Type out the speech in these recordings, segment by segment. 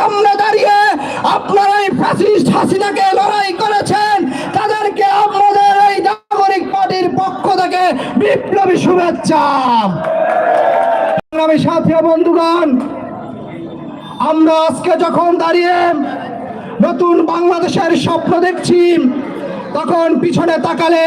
সামনে দাঁড়িয়ে আপনারা এই ফ্যাসিস্ট হাসিনাকে লড়াই করেছেন, তাদেরকে আপনাদের এই নাগরিক পার্টির পক্ষ থেকে বিপ্লবী শুভেচ্ছা। সংগ্রামী সাথী বন্ধুগণ, আমরা আজকে যখন দাঁড়িয়ে নতুন বাংলাদেশের স্বপ্ন দেখছি, তখন পিছনে তাকালে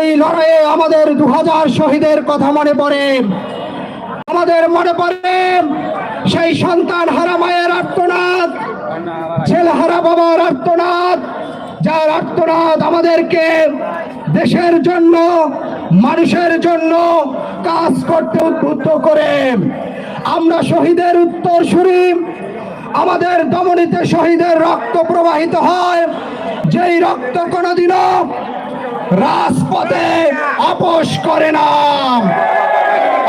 এই লড়াইয়ে আমাদের দু হাজার শহীদের কথা মনে পড়ে। আমাদের মনে পড়ে সেই সন্তান হারা মায়ের আর্তনাদ। ছেলে হারা বাবার আর্তনাদ। যার আর্তনাদ আমাদেরকে দেশের জন্য, মানুষের জন্য কাজ করতে উদ্বুদ্ধ করে। আমরা শহীদের উত্তর সুরি আমাদের দমনীতে শহীদের রক্ত প্রবাহিত হয়। যেই রক্ত কোনোদিনও রাজপথে আপোষ করে না।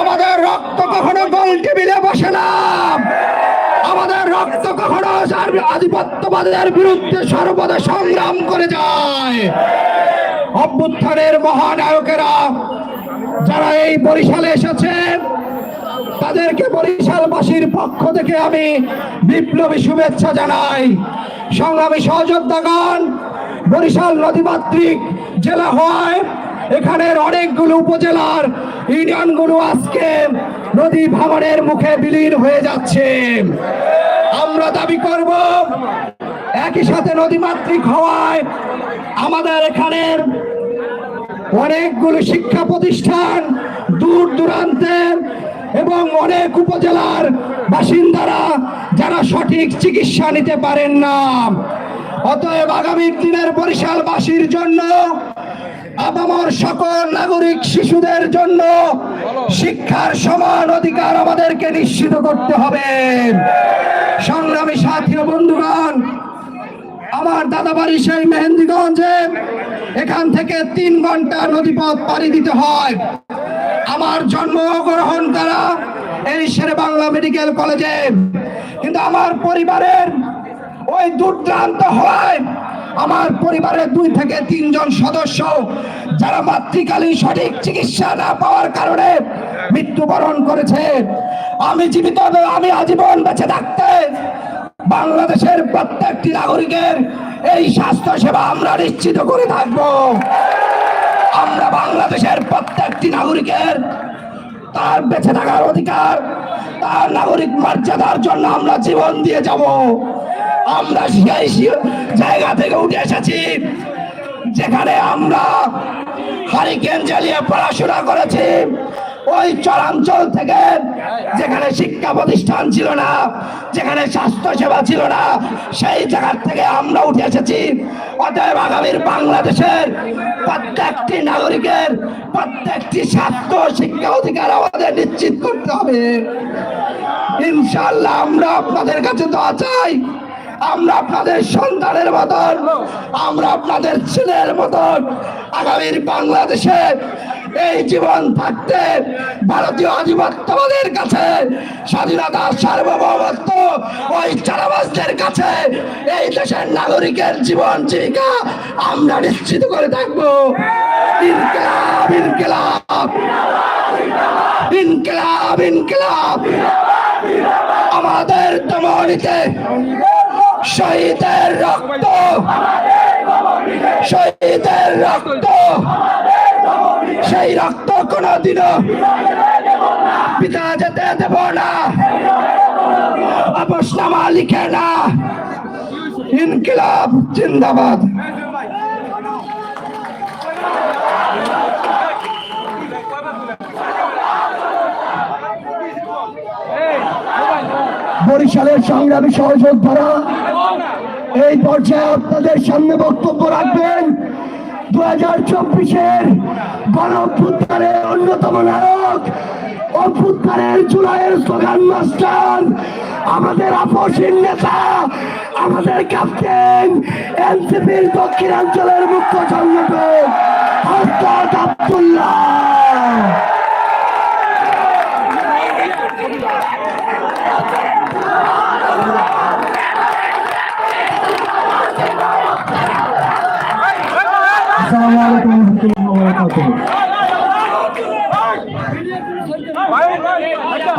আমাদের রক্ত কখনো গোল টেবিলে বসে না। আমাদের রক্ত কখনো আধিপত্যবাদের বিরুদ্ধে সর্বদা সংগ্রাম করে যায়। অভ্যুত্থানের মহানায়কেরা যারা এই বরিশালে এসেছে, তাদেরকে বরিশালবাসীর পক্ষ থেকে আমি বিপ্লবী শুভেচ্ছা জানাই। সংগ্রামী সহযোদ্ধাগণ, বরিশাল নদীমাতৃক জেলা হওয়ায় এখানের অনেকগুলো উপজেলার ইউনিয়নগুলো আজকে নদী ভাঙনের মুখে বিলীন হয়ে যাচ্ছে। আমরা দাবি করব, একই সাথে নদীমাতৃক হওয়ায় আমাদের এখানের অনেকগুলো শিক্ষা প্রতিষ্ঠান দূর দূরান্তে এবং অনেক উপজেলার বাসিন্দারা যারা সঠিক চিকিৎসা নিতে পারেন না। অতএব আগামী দিনের বরিশালবাসীর জন্য আপামর সকল নাগরিক শিশুদের জন্য শিক্ষার সমান অধিকার আমাদেরকে নিশ্চিত করতে হবে। সংগ্রামী সাথী বন্ধুগণ, আমার দাদা বাড়ি সেই মেহেন্দিগঞ্জে এখান থেকে তিন ঘণ্টা নদীপথ পাড়ি দিতে হয়। আমার জন্মগ্রহণ করা এই শেরে বাংলা মেডিকেল কলেজে। কিন্তু আমার পরিবারের ওই দুর্দান্ত হয়। আমার পরিবারের দুই থেকে তিনজন সদস্য যারা মাতৃকালীন সঠিক চিকিৎসা না পাওয়ার কারণে মৃত্যুবরণ করেছে। আমি জীবিত, আমি আজীবন বেঁচে থাকতে বাংলাদেশের প্রত্যেকটি নাগরিকের এই স্বাস্থ্য সেবা আমরা নিশ্চিত করে থাকব। আমরা বাংলাদেশের প্রত্যেকটি নাগরিকের তার বেঁচে থাকার অধিকার, তার নাগরিক মর্যাদার জন্য আমরা জীবন দিয়ে যাব। আমরা সেই জায়গা থেকে উঠে এসেছি। যেখানে আমরা হারিকেন জ্বালিয়ে পড়াশোনা করেছি। ওই চরাঞ্চল থেকে যেখানে শিক্ষা প্রতিষ্ঠান ছিল না, যেখানে স্বাস্থ্য সেবা ছিল না, সেই জায়গার থেকে আমরা উঠে এসেছি। অতএব আগামীর বাংলাদেশের প্রত্যেকটি নাগরিকের প্রত্যেকটি স্বাস্থ্য শিক্ষা অধিকার আমাদের নিশ্চিত করতে হবে। ইনশাল্লাহ আমরা আপনাদের কাছে দোয়া চাই। আমরা আপনাদের সন্তানের মতন, আমরা আপনাদের ছেলের মতন আগামীর বাংলাদেশে এই জীবন থাকতে ভারতীয় আধিপত্যবাদের কাছে, স্বাধীনতা, সার্বভৌমত্ব ওই চারাবাসদের কাছে এই দেশের নাগরিকের জীবন জীবিকা আমরা নিশ্চিত করে থাকব। ইনকেলাব ইনকেলাব ইনকেলাব ইনকেলাব। আমাদের দমনিতে শহীদের রক্ত। শহীদের রক্ত। সেই রক্ত কোনদিনও পিতা যেতে দেব না। অবসনামা লিখে না। ইনকিলাব, জিন্দাবাদ। বরিশালের সংগ্রামী সহযোদ্ধারা এই পর্যায়ে আপনাদের সামনে বক্তব্য রাখবেন। দু হাজার চব্বিশের গণ অন্যতম নায়ক, অভ্যুত্থানের জুলাইয়ের স্লোগান, মাস্টার আমাদের আপসীর নেতা, আমাদের ক্যাপ্টেন, এনসিপির দক্ষিণাঞ্চলের মুখ্য সংগঠক হস্তাদ আব্দুল্লাহ।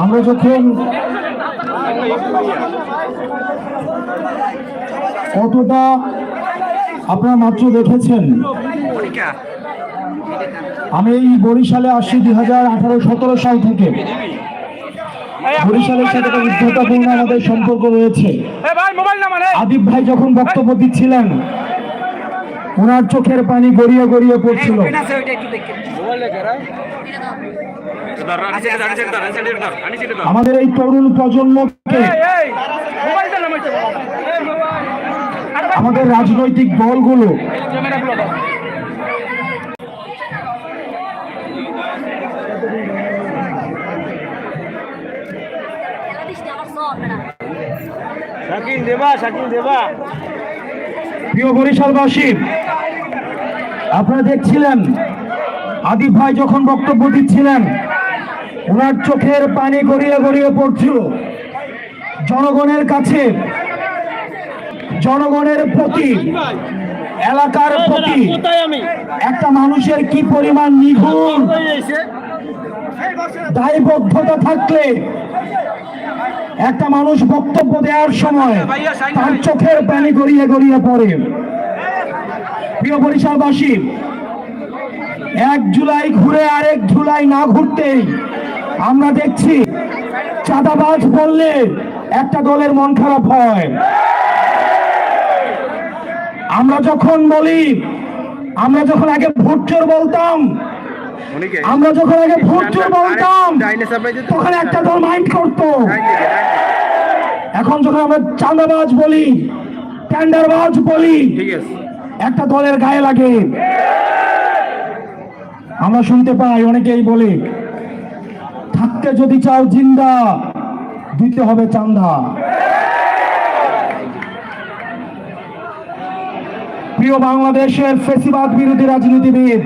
আমরা যখন কতটা আপনারা মাত্র দেখেছেন আমি এই বরিশালে আসছি দুই হাজার আঠারো সতেরো সাল থেকে। বরিশালের সাথে একটা আমাদের সম্পর্ক রয়েছে। আদিব ভাই যখন বক্তব্য দিচ্ছিলেন ওনার চোখের পানি গড়িয়ে গড়িয়ে পড়ছিল। আমাদের এই তরুণ প্রজন্মকে আমাদের রাজনৈতিক দলগুলো শাকিল দেবা শাকিল দেবা। প্রিয় বরিশালবাসী আপনারা দেখছিলেন আদিব ভাই যখন বক্তব্য দিচ্ছিলেন, ওনার চোখের পানি গড়িয়ে গড়িয়ে পড়ছিল। জনগণের কাছে, জনগণের প্রতি, এলাকার প্রতি, একটা মানুষের কি পরিমাণ নিগুণ, দায়বদ্ধতা থাকলে একটা মানুষ বক্তব্য দেওয়ার সময় তার চোখের পানি গড়িয়ে গড়িয়ে পড়ে। প্রিয় বরিশালবাসী এক জুলাই ঘুরে আরেক জুলাই না ঘুরতেই আমরা দেখছি চাঁদাবাজ বললে একটা দলের মন খারাপ হয়। আমরা যখন বলি আমরা যখন আগে ভোট চোর বলতাম আমরা যখন আগে ভোট চোর বলতাম তখন একটা দল মাইন্ড করতো। এখন যখন আমরা চাঁদাবাজ বলি টেন্ডারবাজ বলি একটা দলের গায়ে লাগে। আমরা শুনতে পাই, অনেকেই বলে, থাকতে যদি চাও জিন্দা, দিতে হবে চান্দা। প্রিয় বাংলাদেশের ফেসিবাদ বিরোধী রাজনীতিবিদ,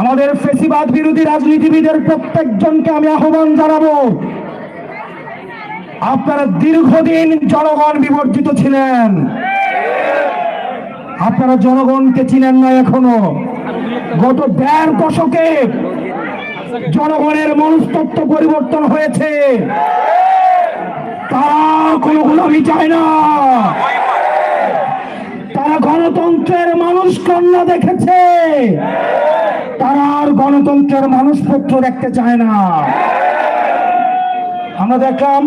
আমাদের ফেসিবাদ বিরোধী রাজনীতিবিদের প্রত্যেকজনকে আমি আহ্বান জানাব, আপনারা দীর্ঘদিন জনগণ বিবর্জিত ছিলেন। আপনারা জনগণকে চিনেন না এখনও। গত দেড় দশকে জনগণের মনস্তত্ব পরিবর্তন হয়েছে। তারা কোনো চায় না। তারা গণতন্ত্রের মানুষ কন্যা দেখেছে। তারা আর গণতন্ত্রের মানুষপত্র দেখতে চায় না। আমরা দেখলাম,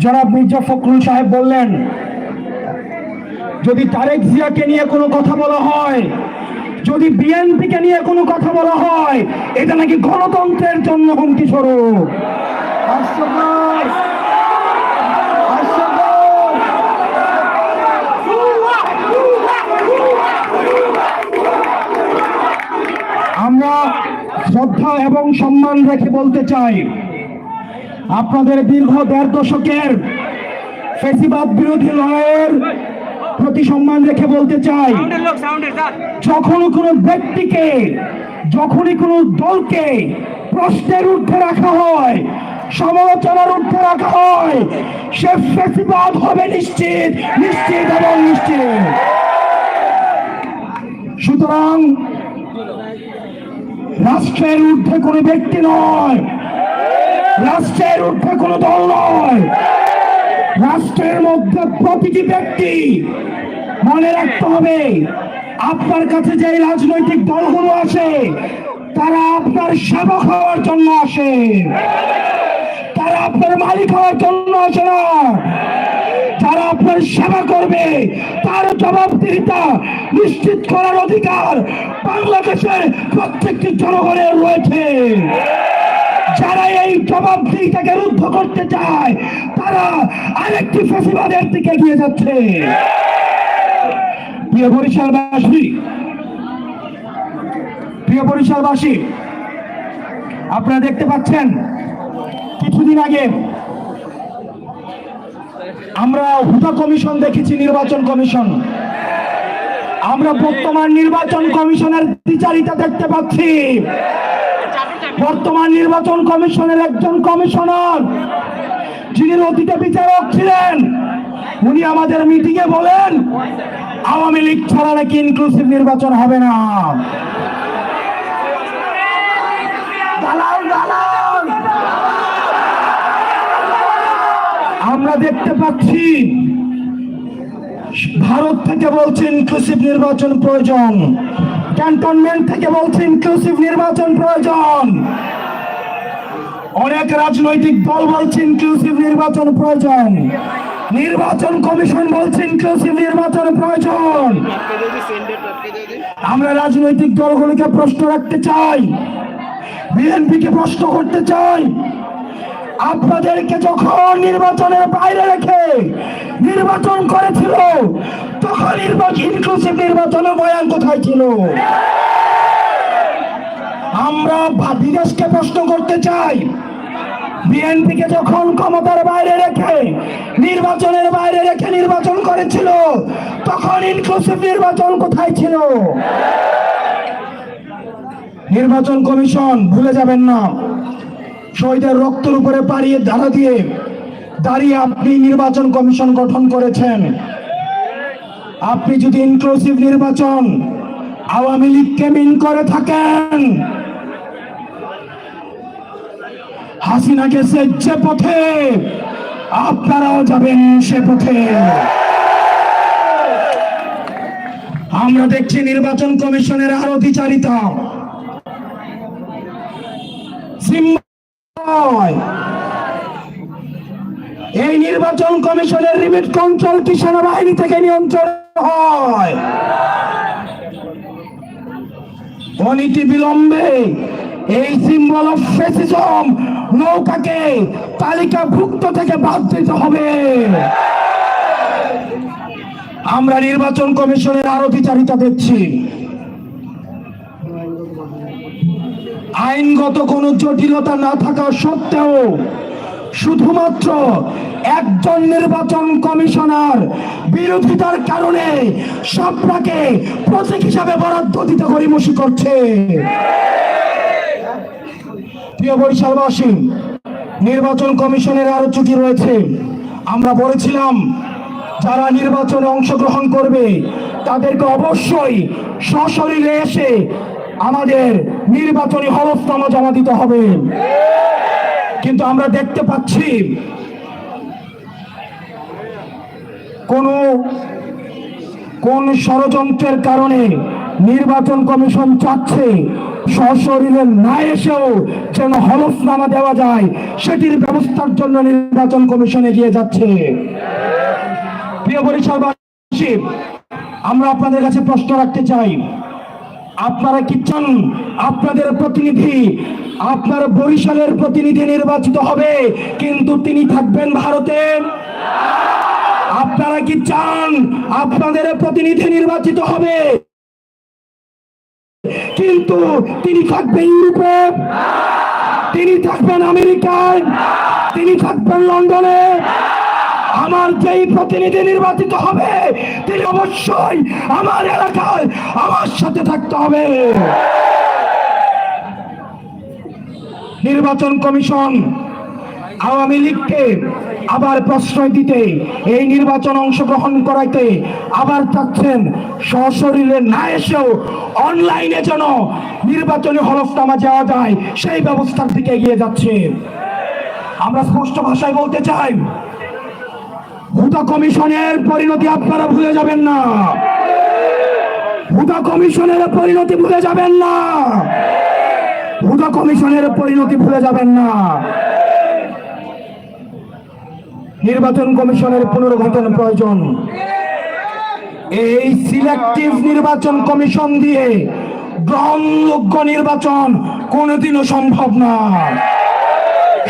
জনাব মির্জা ফখরুল সাহেব বললেন যদি তারেক জিয়াকে নিয়ে কোনো কথা বলা হয়, যদি বিএনপিকে নিয়ে কোনো কথা বলা হয়, এটা নাকি গণতন্ত্রের জন্য হুমকি স্বরূপ। আমরা শ্রদ্ধা এবং সম্মান রেখে বলতে চাই, আপনাদের দীর্ঘ দেড় দশকের ফেসিবাদ বিরোধী লড়াইয়ের প্রতি সম্মান রেখে বলতে চাই যখনই কোনো ব্যক্তিকে যখনই কোনো দলকে প্রশ্নের ঊর্ধ্বে রাখা হয় সমালোচনার ঊর্ধ্বে রাখা হয় সে ফেসিবাদ হবে নিশ্চিত নিশ্চিত এবং নিশ্চিত। সুতরাং রাষ্ট্রের ঊর্ধ্বে কোনো ব্যক্তি নয় রাষ্ট্রের ঊর্ধ্বে কোনো দল নয়। রাষ্ট্রের মধ্যে প্রতিটি ব্যক্তি মনে রাখতে হবে, আপনার কাছে যে রাজনৈতিক দলগুলো আসে তারা আপনার সেবক হওয়ার জন্য আসে। তারা আপনার মালিক হওয়ার জন্য আসে না। যারা আপনার সেবা করবে, তার জবাবদিহিতা নিশ্চিত করার অধিকার বাংলাদেশের প্রত্যেকটি জনগণের রয়েছে। যারা এই জবাবদিহিতাকে রুদ্ধ করতে চায়, তারা আরেকটি ফেসিবাদের দিকে এগিয়ে যাচ্ছে। প্রিয় বরিশালবাসী প্রিয় বরিশালবাসী, আপনারা দেখতে পাচ্ছেন, কিছুদিন আগে আমরা হুদা কমিশন দেখেছি, নির্বাচন কমিশন। আমরা বর্তমান নির্বাচন কমিশনের বিচারিতা দেখতে পাচ্ছি। বর্তমান নির্বাচন কমিশনের একজন কমিশনার, যিনি অতীতে বিচারক ছিলেন, উনি আমাদের মিটিং এ বলেন, আওয়ামী লীগ ছাড়া নাকি ইনক্লুসিভ নির্বাচন হবে না। দালাল দালাল! দেখতে পাচ্ছি, ভারত থেকে বলছে ইনক্লুসিভ নির্বাচন প্রয়োজন। ক্যান্টনমেন্ট থেকে বলছে ইনক্লুসিভ নির্বাচন প্রয়োজন। অনেক রাজনৈতিক দল বলছে ইনক্লুসিভ নির্বাচন প্রয়োজন। নির্বাচন কমিশন বলছে ইনক্লুসিভ নির্বাচন প্রয়োজন। আমরা রাজনৈতিক দলগুলোকে প্রশ্ন রাখতে চাই। বিএনপিকে প্রশ্ন করতে চাই। আপনাদেরকে যখন নির্বাচনের বাইরে রেখে নির্বাচন করেছিল ইনক্লুসিভ বয়ান কোথায় ছিল? আমরা বিদেশকে প্রশ্ন করতে চাই। বিএনপিকে যখন ক্ষমতার বাইরে রেখে, নির্বাচনের বাইরে রেখে নির্বাচন করেছিল, তখন ইনক্লুসিভ নির্বাচন কোথায় ছিল? নির্বাচন কমিশন, ভুলে যাবেন না। শহীদের রক্তের উপরে পাড়িয়ে ধারা দিয়ে দাঁড়িয়ে আপনি নির্বাচন কমিশন গঠন করেছেন। আপনি যদি ইনক্লুসিভ নির্বাচন আওয়ামী লীগকে মিন করে থাকেন হাসিনা গেছে যে পথে আপনারাও যাবেন সে পথে। আমরা দেখছি নির্বাচন কমিশনের আরও বিচারিতা এই নির্বাচন কমিশনের রিমিট কন্ট্রোল কি সেনাবাহিনী থেকে নিয়ন্ত্রণ হয়। অনীতি বিলম্বে। এই সিম্বল অফ ফেসিজম নৌকাকে তালিকাভুক্ত থেকে বাদ দিতে হবে। আমরা নির্বাচন কমিশনের আরও বিচারিতা দেখছি। আইনগত কোনো জটিলতা না থাকা সত্ত্বেও শুধুমাত্র একজন নির্বাচন কমিশনার বিরোধিতার কারণে সবটাকে প্রতীক হিসাবে বরাদ্দ দিতে গরিমসি করছে। প্রিয় বরিশালবাসী, নির্বাচন কমিশনের আরও ত্রুটি রয়েছে। আমরা বলেছিলাম, যারা নির্বাচনে অংশগ্রহণ করবে, তাদেরকে অবশ্যই সশরীরে এসে আমাদের নির্বাচনী হলফনামা জমা দিতে হবে। কিন্তু আমরা দেখতে পাচ্ছি কোন কোন ষড়যন্ত্রের কারণে নির্বাচন কমিশন চাচ্ছে সশরীরে না এসেও যেন হলফনামা দেওয়া যায়, সেটির ব্যবস্থার জন্য নির্বাচন কমিশন এগিয়ে যাচ্ছে। প্রিয় বরিশালবাসী আমরা আপনাদের কাছে প্রশ্ন রাখতে চাই। আপনারা কি চান? আপনাদের প্রতিনিধি, আপনার বরিশালের প্রতিনিধি নির্বাচিত হবে, কিন্তু তিনি থাকবেন ভারতে। আপনারা কি চান? আপনাদের প্রতিনিধি নির্বাচিত হবে, কিন্তু তিনি থাকবেন ইউরোপে। তিনি থাকবেন আমেরিকায়। তিনি থাকবেন লন্ডনে। আমার যেই প্রতিনিধি নির্বাচিত হবে, তিনি অবশ্যই আমার এলাকায় আমার সাথে থাকতে হবে। নির্বাচন কমিশন আওয়ামী লীগকে আবার প্রশ্রয় দিতে, এই নির্বাচন অংশগ্রহণ করাইতে আবার চাচ্ছেন। সশরীরে না এসেও অনলাইনে যেন নির্বাচনী হলফনামা যাওয়া যায়, সেই ব্যবস্থার দিকে এগিয়ে যাচ্ছে। আমরা স্পষ্ট ভাষায় বলতে চাই হুদা কমিশনের পরিণতি আপনারা ভুলে যাবেন না। হুদা কমিশনের পরিণতি ভুলে যাবেন না। হুদা কমিশনের পরিণতি ভুলে যাবেন না। নির্বাচন কমিশনের পুনর্গঠন প্রয়োজন। এই সিলেক্টিভ নির্বাচন কমিশন দিয়ে গ্রহণযোগ্য নির্বাচন কোনোদিনও সম্ভব না।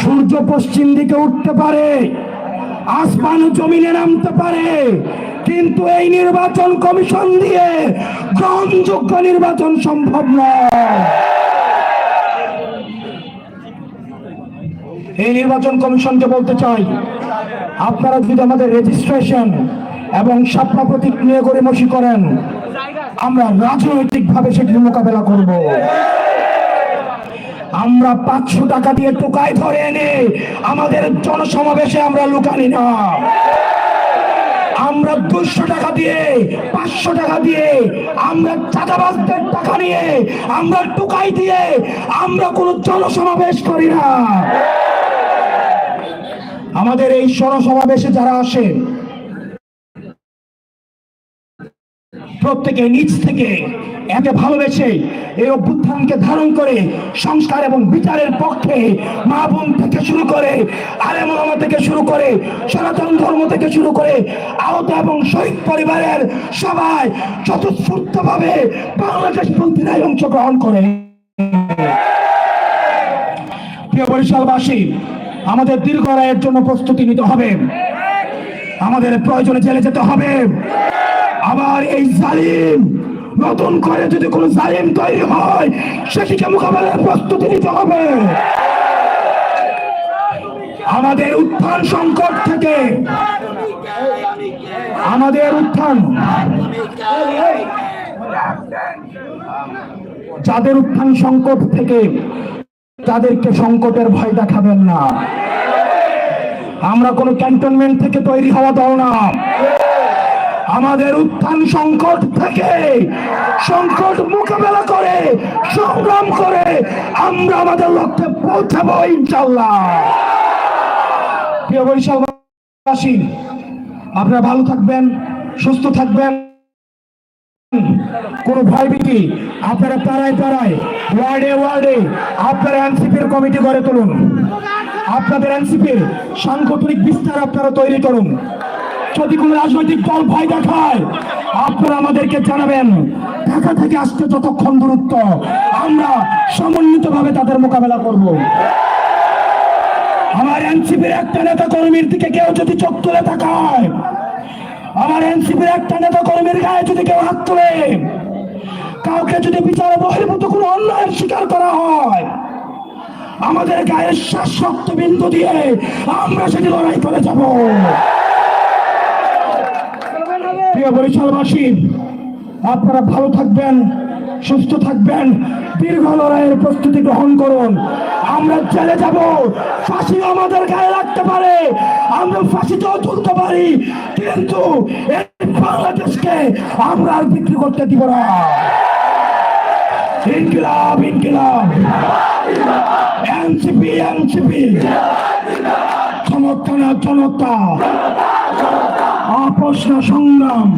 সূর্য পশ্চিম দিকে উঠতে পারে। আসমান জমিনে নামতে পারে। কিন্তু এই নির্বাচন কমিশন দিয়ে গ্রহণযোগ্য নির্বাচন সম্ভব নয়। এই নির্বাচন কমিশনকে বলতে চাই, আপনারা যদি আমাদের রেজিস্ট্রেশন এবং স্বপ্ন প্রতীক নিয়ে গড়িমসি করেন, আমরা রাজনৈতিক ভাবে সেটির মোকাবেলা করব। আমরা পাঁচশো টাকা দিয়ে টোকায় ধরে এনে আমাদের জনসমাবেশে আমরা লুকানি না। আমরা দুশো টাকা দিয়ে, পাঁচশো টাকা দিয়ে আমরা চাঁদাবাজদের টাকা নিয়ে, আমরা টুকাই দিয়ে আমরা কোনো জনসমাবেশ করি না। আমাদের এই সমাবেশে যারা আসে প্রত্যেকে নিজ থেকে একে ভালোবেসে এই অভ্যুত্থানকে ধারণ করে সংস্কার এবং বিচারের পক্ষে মা বোন থেকে শুরু করে আলেম থেকে শুরু করে সনাতন ধর্ম থেকে শুরু করে আহত এবং শহীদ পরিবারের সবাই স্বতঃস্ফূর্তভাবে বাংলাদেশ পন্থীরাই অংশগ্রহণ করে। প্রিয় বরিশালবাসী, আমাদের দীর্ঘ রায়ের জন্য প্রস্তুতি নিতে হবে। আমাদের প্রয়োজনে জেলে যেতে হবে। আবার এই জালিম নতুন করে যদি কোনো জালিম তৈরি হয় সেটিকে মোকাবেলার প্রস্তুতি নিতে হবে। আমাদের উত্থান সংকট থেকে, আমাদের উত্থান। যাদের উত্থান সংকট থেকে, তাদেরকে সংকটের ভয় দেখাবেন না। আমরা কোনো ক্যান্টনমেন্ট থেকে তৈরি হওয়া দাও না। আমাদের উত্থান সংকট থেকে সংকট মোকাবেলা করে, সংগ্রাম করে আমরা আমাদের লক্ষ্যে পৌঁছাবো ইনশাল্লাহ প্রিয় বরিশালবাসী, আপনারা ভালো থাকবেন, সুস্থ থাকবেন। কোনো ভয়ভীতি, আপনারা পাড়ায় পাড়ায়, ওয়ার্ডে ওয়ার্ডে আপনারা এনসিপির কমিটি গড়ে তুলুন। আপনাদের এনসিপির সাংগঠনিক বিস্তার আপনারা তৈরি করুন। যদি কোনো রাজনৈতিক দল ভয় দেখায়। আপনারা আমাদেরকে জানাবেন, ঢাকা থেকে আসতে যতক্ষণ দূরত্ব, আমরা সমন্বিতভাবে তাদের মোকাবেলা করব। আমার এনসিপির একটা নেতা কর্মীর দিকে কেউ যদি চোখ তুলে তাকায়, আমার এনসিপির একটা নেতা কর্মীর গায়ে যদি কেউ হাত তোলে, কাউকে যদি বিচারে বহির্ভূত কোনো অন্যায়ের শিকার করা হয়, আমাদের গায়ের শ্বাস বিন্দু দিয়ে আমরা সেটি লড়াই করে যাব। প্রিয় বরিশালবাসী, আপনারা ভালো থাকবেন, সুস্থ থাকবেন, দীর্ঘ লড়াইয়ের প্রস্তুতি গ্রহণ করুন। আমরা জেলে যাব ফাঁসি আমাদের গায়ে লাগতে পারে, আমরা ফাঁসিতেও তুলতে পারি, কিন্তু এই বাংলাদেশকে আমরা আর বিক্রি করতে দিব না। ইনকিলাব ইনকিলাব। NCP NCP. চমৎকার জনতা। আপোষ সংগ্রাম।